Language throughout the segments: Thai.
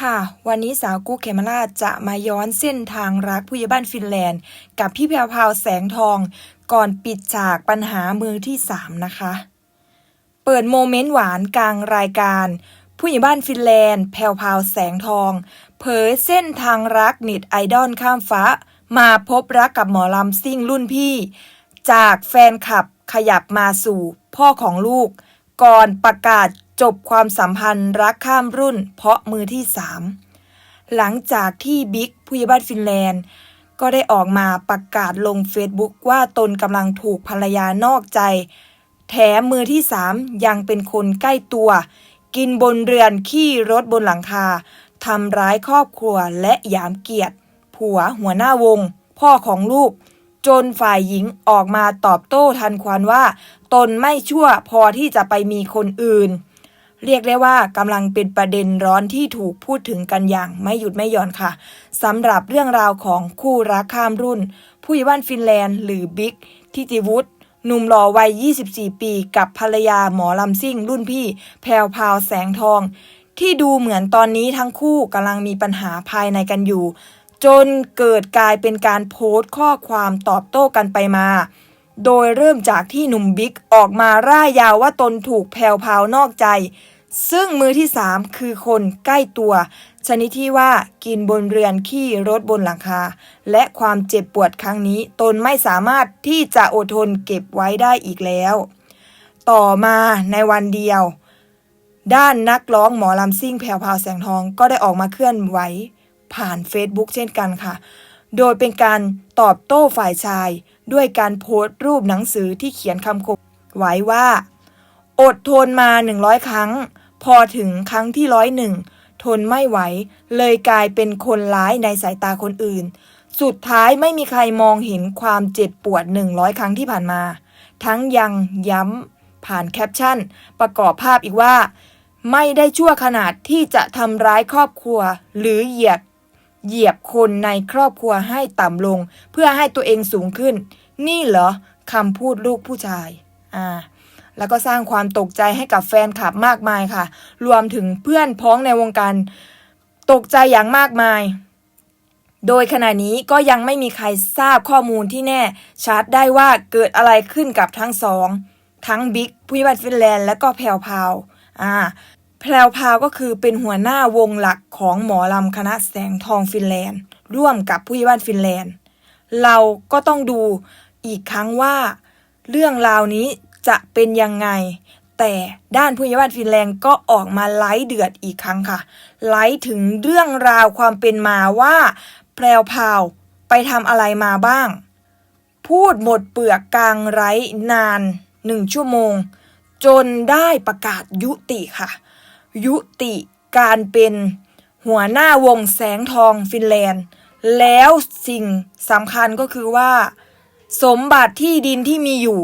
ค่ะ วันนี้สาวกุ๊กเขมราชจะมาย้อนเส้นทางรักผู้ใหญ่บ้านฟินแลนด์ กับพี่แพรวพาวแสงทอง ก่อนปิดฉากปัญหามือที่ 3 นะคะ เปิดโมเมนต์หวานกลางรายการ ผู้ใหญ่บ้านฟินแลนด์ แพรวพาวแสงทอง เผยเส้นทางรักเน็ตไอดอลข้ามฟ้า มาพบรักกับหมอลำซิ่งรุ่นพี่ จากแฟนคลับขยับมาสู่พ่อของลูก ก่อนประกาศ จบความสัมพันธ์รักข้ามรุ่น เพราะมือที่สามหลังจากที่บิ๊กผู้ใหญ่บ้านฟินแลนด์ ก็ได้ออกมาประกาศลงเฟซบุ๊กว่าตนกำลังถูกภรรยานอกใจ แถมมือที่สามยังเป็นคนใกล้ตัว กินบนเรือนขี้รถบนหลังคาทำร้ายครอบครัวและหยามเกียรติ ผัวหัวหน้าวง พ่อของลูก จนฝ่ายหญิงออกมาตอบโต้ทันควันว่า ตนไม่ชั่วพอที่จะไปมีคนอื่น เรียกได้ว่ากำลังเป็นประเด็นร้อนที่ถูกพูดถึงกันอย่างไม่หยุดไม่หย่อนค่ะสำหรับเรื่องราวของคู่รักข้ามรุ่น ผู้ใหญ่บ้านฟินแลนด์หรือบิ๊กทิติวุฒิหนุ่มหล่อวัย 24 ปี กับภรรยาหมอลำซิ่ง รุ่นพี่ แพรวพาวแสงทอง ที่ดูเหมือนตอนนี้ทั้งคู่กำลังมีปัญหาภายในกันอยู่ จนเกิดกลายเป็นการโพสต์ข้อความตอบโต้กันไปมา โดยเริ่มจากที่หนุ่มบิ๊กออกมาร่ายยาวว่าตนถูกแพรวพาวนอกใจ ซึ่งมือที่สามคือคนใกล้ตัว ชนิดที่ว่ากินบนเรือนขี้รถบนหลังคา และความเจ็บปวดครั้งนี้ ตนไม่สามารถที่จะอดทนเก็บไว้ได้อีกแล้ว ต่อมาในวันเดียว ด้านนักร้องหมอลำซิ่งแพรวพาวแสงทองก็ได้ออกมาเคลื่อนไหวผ่าน Facebook เช่นกันค่ะ โดยเป็นการตอบโต้ฝ่ายชาย ด้วยการโพสต์รูปหนังสือที่เขียนคำคมไว้ว่า อดทนมา100ครั้ง พอถึงครั้งที่ร้อยหนึ่งทนไม่ไหว เลยกลายเป็นคนร้ายในสายตาคนอื่น สุดท้ายไม่มีใครมองเห็นความเจ็บปวด100ครั้งที่ผ่านมา ทั้งยังย้ำผ่านแคปชั่น ประกอบภาพอีกว่า ไม่ได้ชั่วขนาดที่จะทำร้ายครอบครัว หรือเหยียบเหยียบคนในครอบครัวให้ต่ำลง เพื่อให้ตัวเองสูงขึ้น นี่เหรอคำพูดลูกผู้ชาย อ่า แล้วก็สร้างความตกใจให้กับแฟนคลับมากมายค่ะ รวมถึงเพื่อนพ้องในวงการตกใจอย่างมากมาย โดยขณะนี้ก็ยังไม่มีใครทราบข้อมูลที่แน่ชัดได้ว่าเกิดอะไรขึ้นกับทั้งสอง ทั้งบิ๊กผู้ใหญ่บ้านฟินแลนด์และก็แพรวพาวอ่าแพรวพาวก็คือเป็นหัวหน้าวงหลักของหมอลำคณะแสงทองฟินแลนด์ ร่วมกับผู้ใหญ่บ้านฟินแลนด์ เราก็ต้องดูอีกครั้งว่า เรื่องราวนี้ จะเป็นยังไง แต่ด้านผู้ใหญ่บ้านฟินแลนด์ก็ออกมาไลฟ์เดือดอีกครั้งค่ะ ไลฟ์ถึงเรื่องราวความเป็นมาว่า แพรวพราวไปทำอะไรมาบ้าง พูดหมดเปลือกกลางไร้นานหนึ่งชั่วโมง จนได้ประกาศยุติค่ะ ยุติการเป็นหัวหน้าวงแสงทองฟินแลนด์ แล้วสิ่งสำคัญก็คือว่า สมบัติที่ดินที่มีอยู่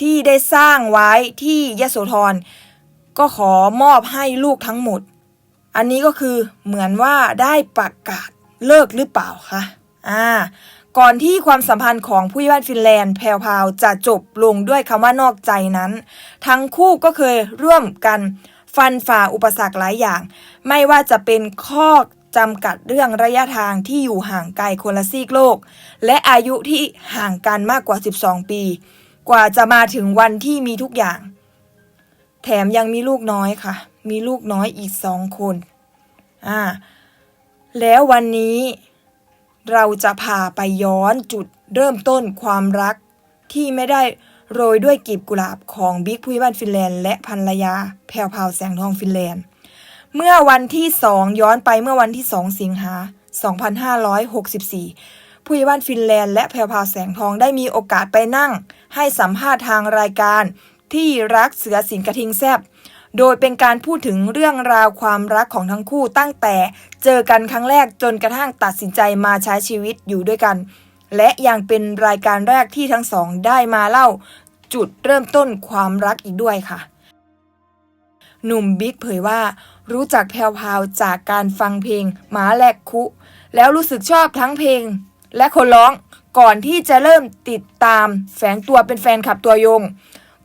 ที่ได้สร้างไว้ที่ยโสธรก็ขอมอบให้ลูกทั้งหมด อันนี้ก็คือเหมือนว่าได้ประกาศเลิกหรือเปล่าคะอ่าก่อนที่ความสัมพันธ์ของผู้ใหญ่บ้านฟินแลนด์แพรวพาวจะจบลงด้วยคำว่านอกใจนั้น ทั้งคู่ก็เคยร่วมกันฟันฝ่าอุปสรรคหลายอย่าง ไม่ว่าจะเป็นข้อจำกัดเรื่องระยะทางที่อยู่ห่างไกลคนละซีกโลก และอายุที่ห่างกันมากกว่า 12 ปี กว่าจะมาถึงวันที่มีทุกอย่าง แถมยังมีลูกน้อยค่ะ มีลูกน้อยอีกสองคนอ่าแล้ววันนี้เราจะพาไปย้อนจุดเริ่มต้นความรักที่ไม่ได้โรยด้วยกลีบกุหลาบของบิ๊กผู้ใหญ่บ้านฟินแลนด์และภรรยาแพรวพาวแสงทองฟินแลนด์ เมื่อวันที่2ย้อนไปเมื่อวันที่2สิงหา 2564 ผู้ใหญ่บ้านฟินแลนด์และแพรวพาแสงทองได้มีโอกาสไปนั่ง ให้สัมภาษณ์ทางรายการ ที่รักเสือสิงกระทิงแซบโดยเป็นการพูดถึงเรื่องราวความรักของทั้งคู่ตั้งแต่เจอกันครั้งแรกจนกระทั่งตัดสินใจมาใช้ชีวิตอยู่ด้วยกัน และยังเป็นรายการแรกที่ทั้งสองได้มาเล่า จุดเริ่มต้นความรักอีกด้วยค่ะ หนุ่มบิ๊กเผยว่า รู้จักแพรวพาวจากการฟังเพลงหมาแลกคุ แล้วรู้สึกชอบทั้งเพลง และคนร้องก่อนที่จะเริ่มติดตามแฝงตัวเป็นแฟนคลับตัวยง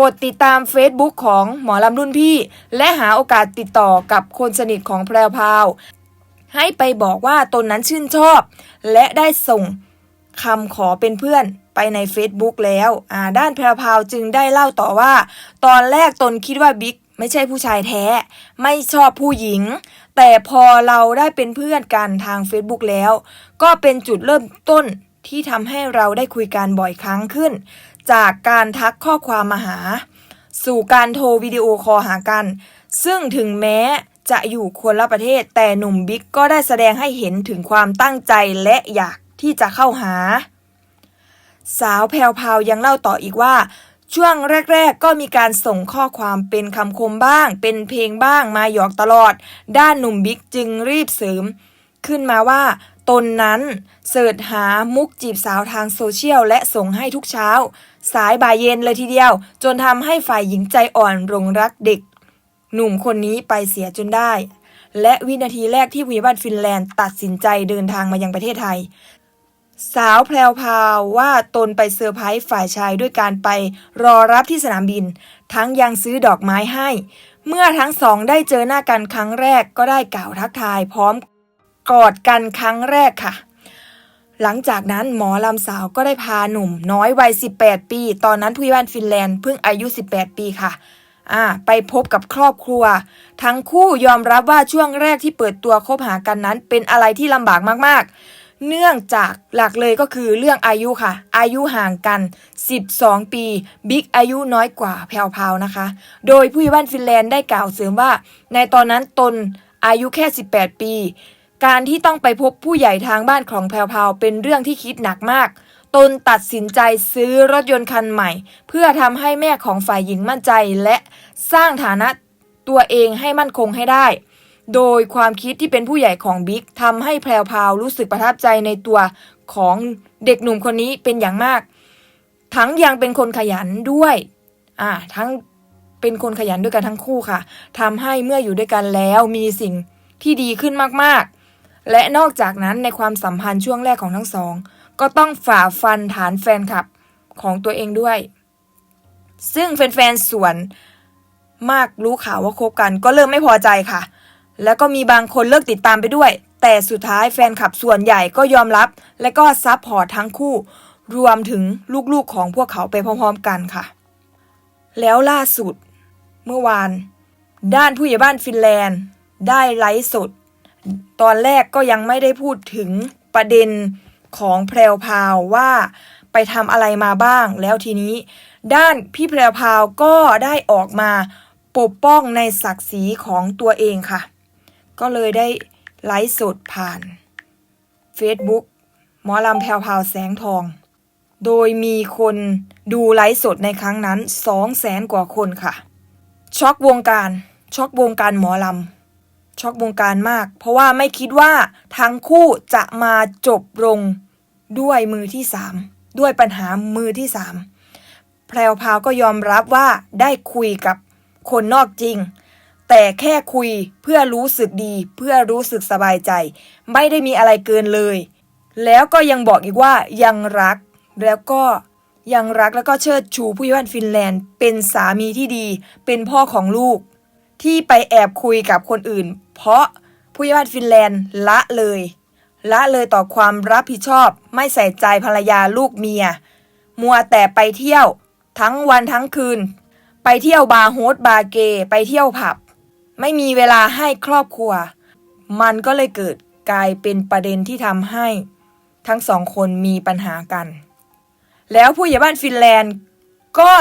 กดติดตาม Facebook ของหมอลำรุ่นพี่ และหาโอกาสติดต่อกับคนสนิทของแพรวพาว ให้ไปบอกว่าตนนั้นชื่นชอบ และได้ส่งคำขอเป็นเพื่อนไปใน Facebook แล้วอ่าด้านแพรวพาวจึงได้เล่าต่อว่า ตอนแรกตนคิดว่าบิ๊กไม่ใช่ผู้ชายแท้ ไม่ชอบผู้หญิง แต่พอเราได้เป็นเพื่อนกันทาง Facebook แล้ว ก็เป็นจุดเริ่มต้นที่ทำให้เราได้คุยกันบ่อยครั้งขึ้น จากการทักข้อความมาหา สู่การโทรวิดีโอคอลหากัน ซึ่งถึงแม้จะอยู่คนละประเทศ แต่หนุ่มบิ๊กก็ได้แสดงให้เห็นถึงความตั้งใจและอยากที่จะเข้าหา สาวแพรวพาวยังเล่าต่ออีกว่า ช่วงแรก ๆ ก็มีการส่งข้อความเป็นคำคมบ้าง เป็นเพลงบ้างมาหยอกตลอด ด้านหนุ่มบิ๊กจึงรีบเสริม ขึ้นมาว่าตนนั้นเสิร์ชหามุกจีบสาวทางโซเชียลและส่งให้ทุกเช้า สายบ่ายเย็นเลยทีเดียว จนทำให้ฝ่ายหญิงใจอ่อนหลงรักเด็ก หนุ่มคนนี้ไปเสียจนได้ และวินาทีแรกที่ผู้ใหญ่บ้านฟินแลนด์ตัดสินใจเดินทางมายังประเทศไทย สาวแพรวพาวว่าตนไปเซอร์ไพรส์ฝ่ายชายด้วยการไปรอรับที่สนามบิน ทั้งยังซื้อดอกไม้ให้ เมื่อทั้งสองได้เจอหน้ากันครั้งแรกก็ได้กล่าวทักทายพร้อมกอดกันครั้งแรกค่ะ หลังจากนั้นหมอลำสาวก็ได้พาหนุ่ม น้อยวัย 18 ปี ตอนนั้นผู้ใหญ่บ้านฟินแลนด์เพิ่งอายุ 18 ปีค่ะอ่าไปพบกับครอบครัว ทั้งคู่ยอมรับว่าช่วงแรกที่เปิดตัวคบหากันนั้นเป็นอะไรที่ลำบากมากๆ เนื่องจากหลักเลยก็คือเรื่องอายุค่ะ อายุห่างกัน 12 ปี บิ๊กอายุน้อยกว่าแพรวพราวนะคะ โดยผู้ใหญ่บ้านฟินแลนด์ได้กล่าวเสริมว่า ในตอนนั้นตนอายุแค่ 18 ปี การที่ต้องไปพบผู้ใหญ่ทางบ้านของแพรวพราวเป็นเรื่องที่คิดหนักมาก ตนตัดสินใจซื้อรถยนต์คันใหม่ เพื่อทำให้แม่ของฝ่ายหญิงมั่นใจและสร้างฐานะตัวเองให้มั่นคงให้ได้ โดยความคิดที่เป็นผู้ใหญ่ของบิ๊กทำให้แพรวพราวรู้สึกประทับใจในตัวของเด็กหนุ่มคนนี้เป็นอย่างมาก ทั้งยังเป็นคนขยันด้วย อ่า ทั้งเป็นคนขยันด้วยกันทั้งคู่ค่ะทำให้เมื่ออยู่ด้วยกันแล้วมีสิ่งที่ดีขึ้นมากๆ และนอกจากนั้นในความสัมพันธ์ช่วงแรกของทั้งสอง ก็ต้องฝ่าฟันฐานแฟนคลับของตัวเองด้วย ซึ่งแฟนๆส่วนมากรู้ข่าวว่าคบกันก็เริ่มไม่พอใจค่ะ แล้วก็มีบางคนเลิกติดตามไปด้วย แต่สุดท้ายแฟนคลับส่วนใหญ่ก็ยอมรับ และก็ซับพอร์ตทั้งคู่ รวมถึงลูกๆของพวกเขาไปพร้อมๆกันค่ะ แล้วล่าสุด เมื่อวาน ด้านผู้ใหญ่บ้านฟินแลนด์ ได้ไลฟ์สด ตอนแรกก็ยังไม่ได้พูดถึงประเด็นของแพรวพาวว่าไปทำอะไรมาบ้าง แล้วทีนี้ ด้านพี่แพรวพาวก็ได้ออกมาปกป้องในศักดิ์ศรีของตัวเองค่ะ ก็เลยได้ไลฟ์สดผ่าน Facebook หมอลำแพรวพาวแสงทอง โดยมีคนดูไลฟ์สดในครั้งนั้นสองแสนกว่าคนค่ะ ช็อกวงการ ช็อกวงการหมอลำ ช็อกวงการมาก เพราะว่าไม่คิดว่าทั้งคู่จะมาจบลงด้วยมือที่สามด้วยปัญหามือที่สามแพรวพาวก็ยอมรับว่าได้คุยกับคนนอกจริง แต่แค่คุยเพื่อรู้สึกดีเพื่อรู้สึกสบายใจ ไม่ได้มีอะไรเกินเลย แล้วก็ยังบอกอีกว่ายังรัก แล้วก็ยังรักแล้วก็เชิดชูผู้ใหญ่บ้านฟินแลนด์ เป็นสามีที่ดี เป็นพ่อของลูก ที่ไปแอบคุยกับคนอื่น เพราะผู้ใหญ่บ้านฟินแลนด์ละเลย ละเลยต่อความรับผิดชอบ ไม่ใส่ใจภรรยาลูกเมีย มัวแต่ไปเที่ยวทั้งวันทั้งคืน ไปเที่ยวบาร์โฮสบาร์เกย์ไปเที่ยวผับ ไม่มีเวลาให้ครอบครัว มันก็เลยเกิดกลายเป็นประเด็นที่ทำให้ทั้งสองคนมีปัญหากัน แล้วผู้ใหญ่บ้านฟินแลนด์ก็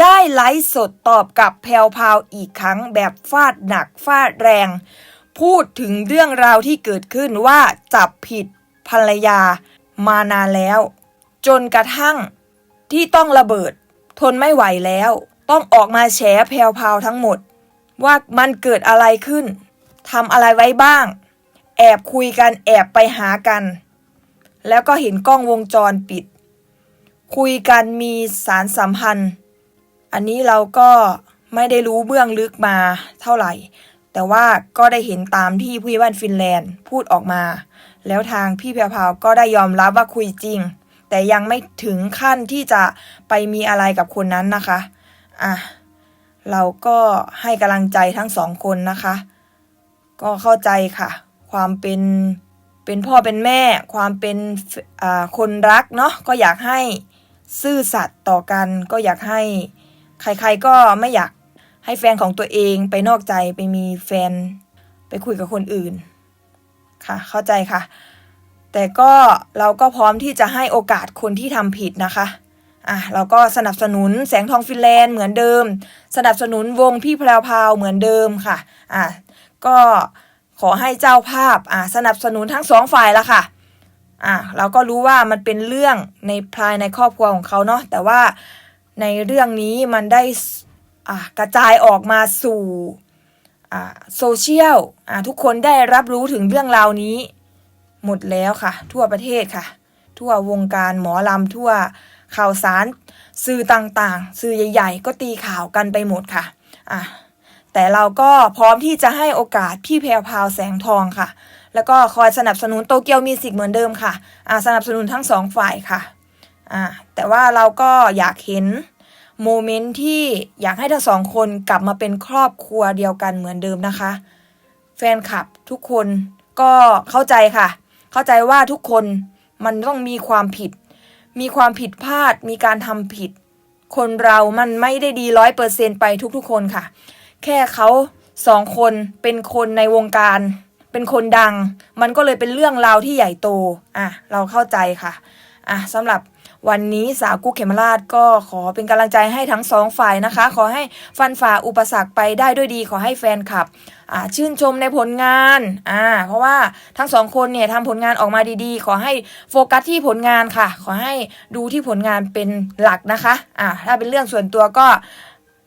ได้ไลฟ์สดตอบกับแพลวพาวอีกครั้งแบบฟาดหนักฟาดแรง พูดถึงเรื่องราวที่เกิดขึ้นว่าจับผิดภรรยามานานแล้ว จนกระทั่งที่ต้องระเบิด ทนไม่ไหวแล้ว ต้องออกมาแฉแพลวพาวทั้งหมด ว่ามันเกิดอะไรขึ้นทำอะไรไว้บ้าง แอบคุยกันแอบไปหากัน แล้วก็เห็นกล้องวงจรปิด คุยกันมีสารสัมพันธ์ อันนี้เราก็ไม่ได้รู้เบื้องลึกมาเท่าไหร่ แต่ว่าก็ได้เห็นตามที่ผู้ใหญ่บ้านฟินแลนด์พูดออกมา แล้วทางพี่แพรพาวก็ได้ยอมรับว่าคุยจริง แต่ยังไม่ถึงขั้นที่จะไปมีอะไรกับคนนั้นนะคะ อะ เราก็ให้กำลังใจทั้งสองคนนะคะ ก็เข้าใจค่ะ ความเป็นเป็นพ่อเป็นแม่ ความเป็นคนรักเนาะก็อยากให้ซื่อสัตย์ต่อกัน ก็อยากให้ใครๆก็ไม่อยากให้แฟนของตัวเองไปนอกใจไปมีแฟนไปคุยกับคนอื่นค่ะ เข้าใจค่ะ แต่ก็เราก็พร้อมที่จะให้โอกาสคนที่ทำผิดนะคะ อะเราก็สนับสนุนแสงทองฟินแลนด์เหมือนเดิม สนับสนุนวงพี่แพรวพาวเหมือนเดิมค่ะอะก็ขอให้เจ้าภาพอะสนับสนุนทั้งสองฝ่ายละค่ะอะเราก็รู้ว่ามันเป็นเรื่องในภายในครอบครัวของเขาเนาะแต่ว่าในเรื่องนี้มันได้อะกระจายออกมาสู่อ่าโซเชียลอะทุกคนได้รับรู้ถึงเรื่องราวนี้ หมดแล้วค่ะ ทั่วประเทศค่ะ ทั่ววงการหมอลำทั่ว ข่าวสาร สื่อต่างๆ สื่อใหญ่ ๆ ก็ตีข่าวกันไปหมดค่ะอะแต่เราก็พร้อมที่จะให้โอกาสพี่แพรวพาวแสงทองค่ะ แล้วก็คอยสนับสนุนโตเกียวมิวสิกเหมือนเดิมค่ะอ่าสนับสนุนทั้งสองฝ่ายค่ะอ่าแต่ว่าเราก็อยากเห็นโมเมนต์ที่อยากให้ทั้งสองคนกลับมาเป็นครอบครัวเดียวกันเหมือนเดิมนะคะ แฟนคลับทุกคนก็เข้าใจค่ะ เข้าใจว่าทุกคนมันต้องมีความผิด มีความผิดพลาด มีการทำผิด คนเรามันไม่ได้ดีร้อยเปอร์เซนไปทุกๆคนค่ะ แค่เขาสองคนเป็นคนในวงการ เป็นคนดัง มันก็เลยเป็นเรื่องราวที่ใหญ่โต อะ เราเข้าใจค่ะ อะสำหรับ วันนี้สาวกุ๊กเขมราชก็ขอเป็นกำลังใจให้ทั้งสองฝ่ายนะคะ ขอให้ฟันฝ่าอุปสรรคไปได้ด้วยดี ขอให้แฟนคลับชื่นชมในผลงานอ่าเพราะว่าทั้งสองคนเนี่ยทำผลงานออกมาดีๆ ขอให้โฟกัสที่ผลงานค่ะ ขอให้ดูที่ผลงานเป็นหลักนะคะอ่าถ้าเป็นเรื่องส่วนตัวก็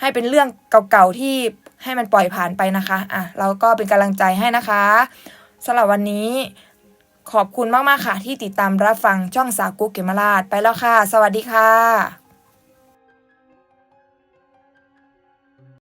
ให้เป็นเรื่องเก่าๆที่ให้มันปล่อยผ่านไปนะคะอะเราก็เป็นกำลังใจให้นะคะสำหรับวันนี้ ขอบคุณมาก ๆ ค่ะ ที่ติดตามรับฟังช่องสาวกุ๊กเกมราชไปแล้วค่ะ สวัสดีค่ะ